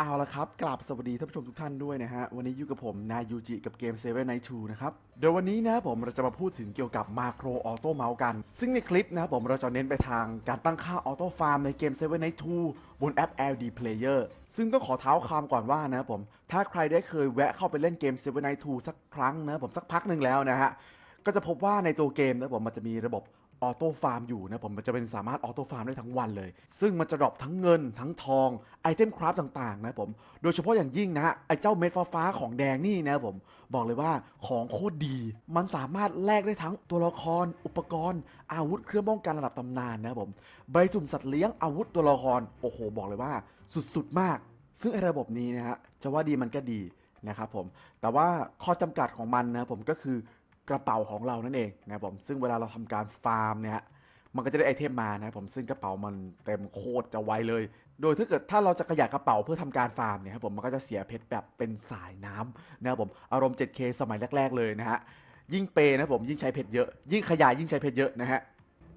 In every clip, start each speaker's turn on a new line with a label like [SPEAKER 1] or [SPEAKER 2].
[SPEAKER 1] เอาละครับกราบสวัสดีท่านผู้ชมทุกท่านด้วยนะฮะ วันนี้อยู่กับผม นายยูจิกับเกม7 Night 2นะครับ เดี๋ยววันนี้นะผมเราจะมาพูดถึงเกี่ยวกับมาโครออโต้เมาส์กัน ซึ่งในคลิปนะผมเราจะเน้นไปทางการตั้งค่าออโต้ฟาร์มในเกม7 Night 2บนแอป LD Player ซึ่งต้องขอเท้าความก่อนว่านะผม ถ้าใครได้เคยแวะเข้าไปเล่นเกม7 Night 2สักครั้งนะผมสักพักหนึ่งแล้วนะฮะก็จะพบว่าในตัวเกมนะผมมันจะมีระบบ ออโต้ฟาร์มอยู่นะผมมันจะเป็นสามารถออโต้ฟาร์มได้ทั้งวันเลย ซึ่งมันจะดรอปทั้งเงินทั้งทองไอเทมคราฟต่างๆนะผม โดยเฉพาะอย่างยิ่งนะไอเจ้าเม็ดฟ้าๆของแดงนี่นะผม บอกเลยว่าของโคตรดี มันสามารถแลกได้ทั้งตัวละคร อุปกรณ์ อาวุธเครื่องป้องกันระดับตำนานนะผมใบสุ่มสัตว์เลี้ยงอาวุธตัวละครโอ้โห บอกเลยว่า สุดๆมาก ซึ่งไอระบบนี้นะฮะจะว่าดีมันก็ดีนะครับผมแต่ว่าข้อจำกัดของมันนะผมก็คือ กระเป๋าของเรานั่นเองนะครับผมซึ่งเวลาเราทำการฟาร์มเนี่ยมันก็จะได้ไอเทมมานะครับผมซึ่งกระเป๋ามันเต็มโคตรจะไวเลย โดยถ้าเกิดถ้าเราจะขยายกระเป๋าเพื่อทำการฟาร์มเนี่ยครับผมมันก็จะเสียเพชรแบบเป็นสายน้ำนะครับผมอารมณ์ 7K สมัยแรก ๆ เลยนะฮะยิ่งเปย์นะครับผมยิ่งใช้เพชรเยอะ ยิ่งขยายยิ่งใช้เพชรเยอะนะฮะ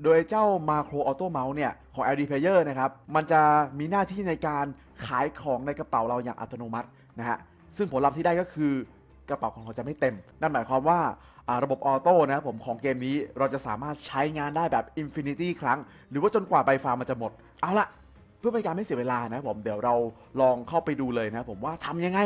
[SPEAKER 1] โดยเจ้า Macro Auto Mouse เนี่ยของ LD Player นะครับมันจะมีหน้าที่ในการขายของในกระเป๋าเราอย่างอัตโนมัตินะฮะซึ่งผลลัพธ์ที่ได้ก็คือกระเป๋าของเราจะไม่เต็ม นั่นหมายความว่า ระบบออโต้นะครับผมของเกมนี้เราจะสามารถใช้งานได้แบบ Infinity ครั้ง หรือว่าจนกว่าใบฟาร์มมันจะหมด เอาละเพื่อเป็นการไม่เสียเวลานะครับผมเดี๋ยวเราลองเข้าไปดูเลยนะครับผมว่าทำยังไง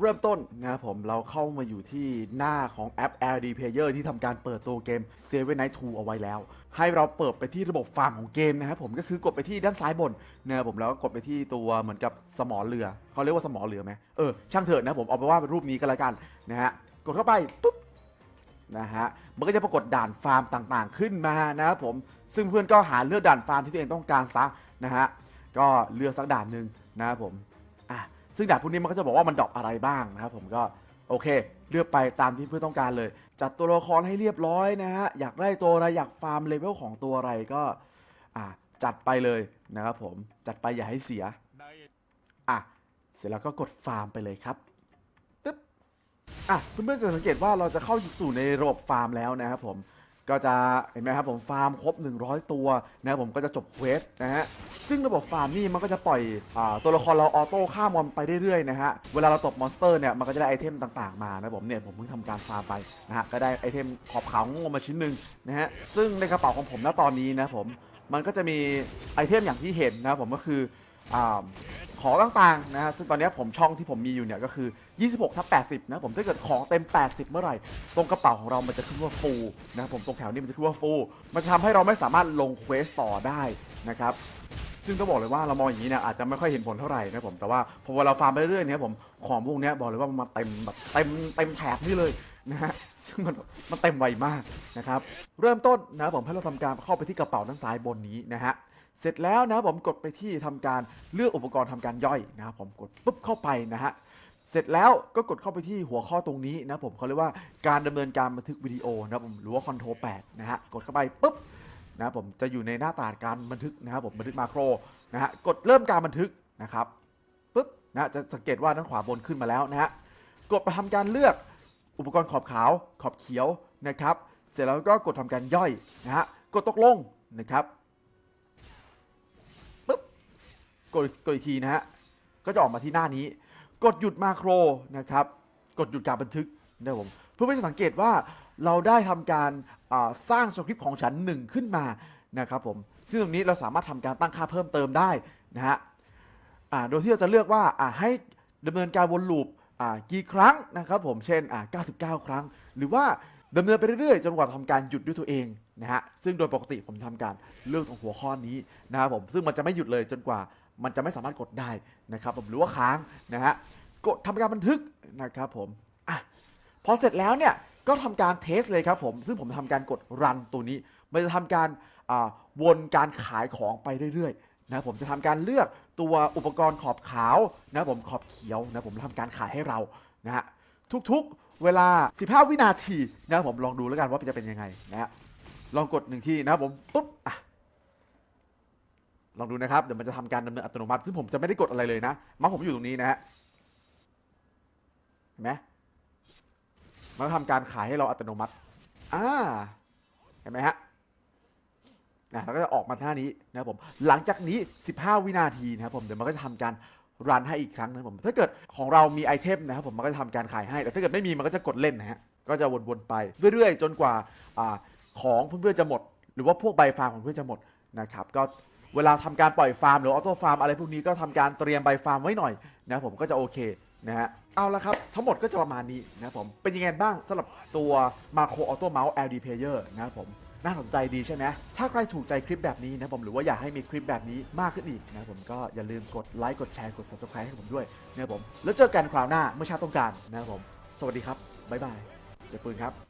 [SPEAKER 1] เริ่มต้นนะครับผมเราเข้ามาอยู่ที่หน้าของแอป LD Player ที่ทำการเปิดตัวเกม Seven Night 2 เอาไว้แล้ว ให้เราเปิดไปที่ระบบฟาร์มของเกมนะครับผมก็คือกดไปที่ด้านซ้ายบนนะครับผมแล้วก็กดไปที่ตัวเหมือนกับสมอเรือเขาเรียกว่าสมอเรือไหมเออช่างเถอะนะผมเอาไปว่าเป็นรูปนี้ก็แล้วกันนะฮะกดเข้าไปปุ๊บ นะฮะ มันก็จะปรากฏด่านฟาร์มต่างๆ ขึ้นมานะครับผม ซึ่งเพื่อนก็หาเลือกด่านฟาร์มที่ตัวเองต้องการซะนะฮะ ก็เลือกสักด่านหนึ่งนะครับผม อะ ซึ่งดาบพวกนี้มันก็จะบอกว่ามันดรอปอะไรบ้างนะครับผมก็โอเค เลือกไปตามที่เพื่อนต้องการเลย จัดตัวละครให้เรียบร้อยนะฮะ อยากได้ตัวอะไรอยากฟาร์มเลเวลของตัวอะไรก็อะจัดไปเลยนะครับผม จัดไปอย่าให้เสีย อะ เสร็จแล้วก็กดฟาร์มไปเลยครับ อะเพื่อนๆจะสังเกตว่าเราจะเข้าสู่ในระบบฟาร์มแล้วนะครับผมก็จะเห็นไหมครับผมฟาร์มครบ 100 ตัวนะครับผมก็จะจบเควสนะฮะซึ่งระบบฟาร์มนี่มันก็จะปล่อยอตัวละครเราออโต้ฆ่ามอนไปเรื่อยๆนะฮะเวลาเราตบมอนสเตอร์เนี่ยมันก็จะได้ไอเทมต่างๆมานะผมเนี่ยผมเพิ่งทำการฟาร์มไปนะฮะก็ได้ไอเทมขอบขาวโง่มาชิ้นหนึ่งนะฮะซึ่งในกระเป๋าของผมณตอนนี้นะผมมันก็จะมีไอเทมอย่างที่เห็นนะผมก็คือ อาของต่างๆนะฮะซึ่งตอนนี้ผมช่องที่ผมมีอยู่เนี่ยก็คือ 26ทับ80 นะผมถ้าเกิดของเต็ม 80 เมื่อไหร่ ตรงกระเป๋าของเรามันจะขึ้นว่าฟูนะผมตรงแถวนี้มันจะขึ้นว่าฟูมันจะทำให้เราไม่สามารถลงเควสต่อได้นะครับซึ่งต้องบอกเลยว่าเรามองอย่างนี้เนี่ยอาจจะไม่ค่อยเห็นผลเท่าไหร่นะผมแต่ว่าพอเวลาฟาร์มไปเรื่อยๆเนี่ยผมของพวกนี้บอกเลยว่ามันมาเต็มแบบเต็มเต็มแถบนี่เลยนะฮะซึ่งมันมันเต็มไวมากนะครับเริ่มต้นนะผมให้เราทำการเข้าไปที่กระเป๋าด้านซ้ายบนนี้นะฮะ เสร็จแล้วนะครับผมกดไปที่ทำการเลือกอุปกรณ์ทำการย่อยนะครับผมกดปุ๊บเข้าไปนะฮะเสร็จแล้วก็กดเข้าไปที่หัวข้อตรงนี้นะผมเขาเรียกว่าการดำเนินการบันทึกวิดีโอนะผมหรือว่าคอนโทรล8นะฮะกดเข้าไปปุ๊บนะผมจะอยู่ในหน้าตาการบันทึกนะครับผมบันทึกมาโครนะฮะกดเริ่มการบันทึกนะครับปุ๊บนะจะสังเกตว่าด้านขวาบนขึ้นมาแล้วนะฮะกดไปทำการเลือกอุปกรณ์ขอบขาวขอบเขียวนะครับ เสร็จแล้วก็กดทำการย่อยนะฮะกดตกลงนะครับ กดกดอีกทีนะฮะก็จะออกมาที่หน้านี้ กดหยุดมาโครนะครับ กดหยุดการบันทึกนะครับผมเพื่อให้สังเกตว่าเราได้ทำการสร้างสคริปต์ของฉันหนึ่งขึ้นมานะครับผมซึ่งตรงนี้เราสามารถทำการตั้งค่าเพิ่มเติมได้นะฮะโดยที่เราจะเลือกว่าให้ดำเนินการวนลูปกี่ครั้งนะครับผมเช่น 99 ครั้ง หรือว่าดำเนินไปเรื่อยๆจนกว่าทำการหยุดด้วยตัวเองนะฮะซึ่งโดยปกติผมทำการเลือกตรงหัวข้อนี้นะครับผมซึ่งมันจะไม่หยุดเลยจนกว่า มันจะไม่สามารถกดได้นะครับผมหรือว่าค้างนะฮะกดทำการบันทึกนะครับผมอะพอเสร็จแล้วเนี่ยก็ทำการเทสเลยครับผม ซึ่งผมทำการกดรันตัวนี้ มันจะทำการวนการขายของไปเรื่อยๆนะผมจะทำการเลือกตัวอุปกรณ์ขอบขาวนะผมขอบเขียวนะผมทำการขายให้เรานะฮะทุกๆเวลา 15 วินาทีนะผมลองดูแล้วกันว่าจะเป็นยังไงนะฮะลองกดหนึ่งทีนะผมปุ๊บอะ ลองดูนะครับ เดี๋ยวมันจะทำการดำเนินอัตโนมัติ ซึ่งผมจะไม่ได้กดอะไรเลยนะมาผมอยู่ตรงนี้นะฮะเห็นไหมมันก็ทำการขายให้เราอัตโนมัติอ่าเห็นไหมฮะนะแล้วก็จะออกมาท่านี้นะครับผม หลังจากนี้ 15 วินาทีนะครับผมเดี๋ยวมันก็จะทำการรันให้อีกครั้งนะครับผม ถ้าเกิดของเรามีไอเทมนะครับผมมันก็จะทำการขายให้ แต่ถ้าเกิดไม่มีมันก็จะกดเล่นนะฮะก็จะวนๆไปเรื่อยๆ จนกว่าอของเพื่อนๆจะหมด หรือว่าพวกใบฟาร์มของเพื่อนจะหมดนะครับก็ เวลาทำการปล่อยฟาร์มหรือออโต้ฟาร์มอะไรพวกนี้ก็ทำการเตรียมใบฟาร์มไว้หน่อยนะผมก็จะโอเคนะฮะเอาละครับ ทั้งหมดก็จะประมาณนี้นะผมเป็นยังไงบ้างสำหรับตัวมาโครออโต้เมาส์ LD Player นะครับผมน่าสนใจดีใช่ไหมถ้าใครถูกใจคลิปแบบนี้นะผมหรือว่าอยากให้มีคลิปแบบนี้มากขึ้นอีกนะผมก็อย่าลืมกดไลค์กดแชร์กด subscribe ให้ผมด้วยนะผมแล้วเจอกันคราวหน้าเมื่อชาติต้องการนะผม สวัสดีครับบ๊ายบายเจอปืนครับ